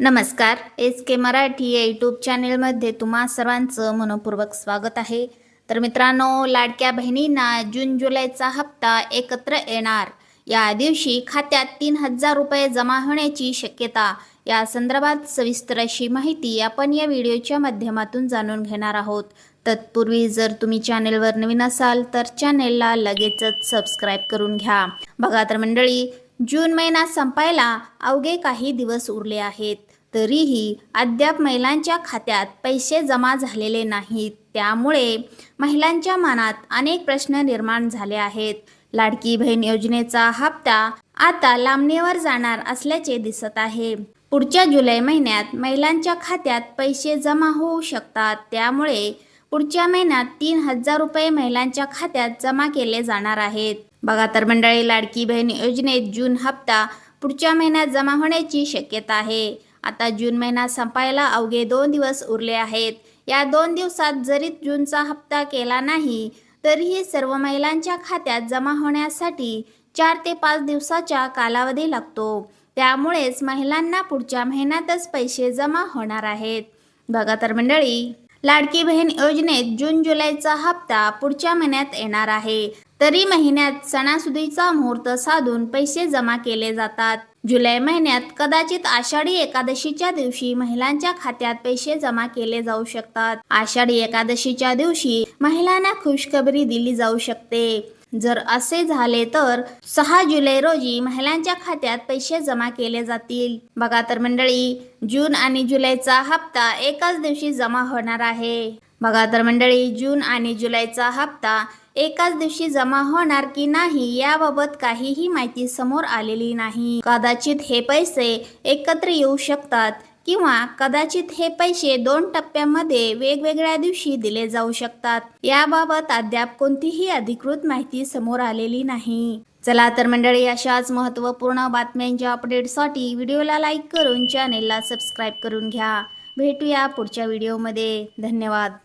नमस्कार एस के मराठी या यूट्यूब चॅनेलमध्ये तुम्हा सर्वांचं मनपूर्वक स्वागत आहे. तर मित्रांनो लाडक्या बहिणींना जून जुलैचा हप्ता एकत्र येणार. या दिवशी खात्यात तीन हजार रुपये जमा होण्याची शक्यता. या संदर्भात सविस्तर अशी माहिती आपण या व्हिडिओच्या माध्यमातून जाणून घेणार आहोत. तत्पूर्वी जर तुम्ही चॅनेलवर नवीन असाल तर चॅनेलला लगेचच सबस्क्राईब करून घ्या. बघा तर मंडळी जून महिना संपायला अवघे काही दिवस उरले आहेत. तरीही अद्याप महिलांच्या खात्यात पैसे जमा झालेले नाहीत. त्यामुळे महिलांच्या मनात अनेक प्रश्न निर्माण झाले आहेत. लाडकी बहीण योजनेचा हप्ता आता लांबणीवर जाणार असल्याचे दिसत आहे. पुढच्या जुलै महिन्यात महिलांच्या खात्यात पैसे जमा होऊ शकतात. त्यामुळे पुढच्या महिन्यात तीन हजार रुपये महिलांच्या खात्यात जमा केले जाणार आहेत. बघा तर मंडळी लाडकी बहीण योजनेत जून हप्ता पुढच्या महिन्यात जमा होण्याची शक्यता आहे. आता जून महिना संपायला अवघे दोन दिवस उरले आहेत. या दोन दिवसात जरी जूनचा हप्ता केला नाही तरीही सर्व महिलांच्या खात्यात जमा होण्यासाठी चार ते पाच दिवसाचा कालावधी लागतो. त्यामुळेच महिलांना पुढच्या महिन्यातच पैसे जमा होणार आहेत. बघा तर मंडळी लाडकी बहीण योजनेत जून जुलैचा हप्ता पुढच्या महिन्यात येणार आहे. तरी महिन्यात सणासुदीचा मुहूर्त साधून पैसे जमा केले जातात. जुलै महिन्यात कदाचित आषाढी एकादशीच्या दिवशी महिलांच्या खात्यात पैसे जमा केले जाऊ शकतात. आषाढी एकादशीच्या दिवशी महिलांना खुशखबरी दिली जाऊ शकते. जर असे झाले तर सहा जुलै रोजी महिलांच्या खात्यात पैसे जमा केले जातील. बघा तर मंडळी जून आणि जुलैचा हप्ता एकाच दिवशी जमा होणार आहे. बघा तर मंडळी जून आणि जुलैचा हप्ता एकाच दिवशी जमा होणार की नाही याबाबत काहीही माहिती समोर आलेली नाही. कदाचित हे पैसे एकत्र येऊ शकतात किंवा कदाचित हे पैसे दोन टप्प्यामध्ये वेगवेगळ्या दिवशी दिले जाऊ शकतात. याबाबत अद्याप कोणतीही अधिकृत माहिती समोर आलेली नाही. चला तर मंडळी अशाच महत्त्वपूर्ण बातम्यांच्या अपडेटसाठी व्हिडिओला लाईक करून चॅनेलला सबस्क्राईब करून घ्या. भेटूया पुढच्या व्हिडिओमध्ये. धन्यवाद.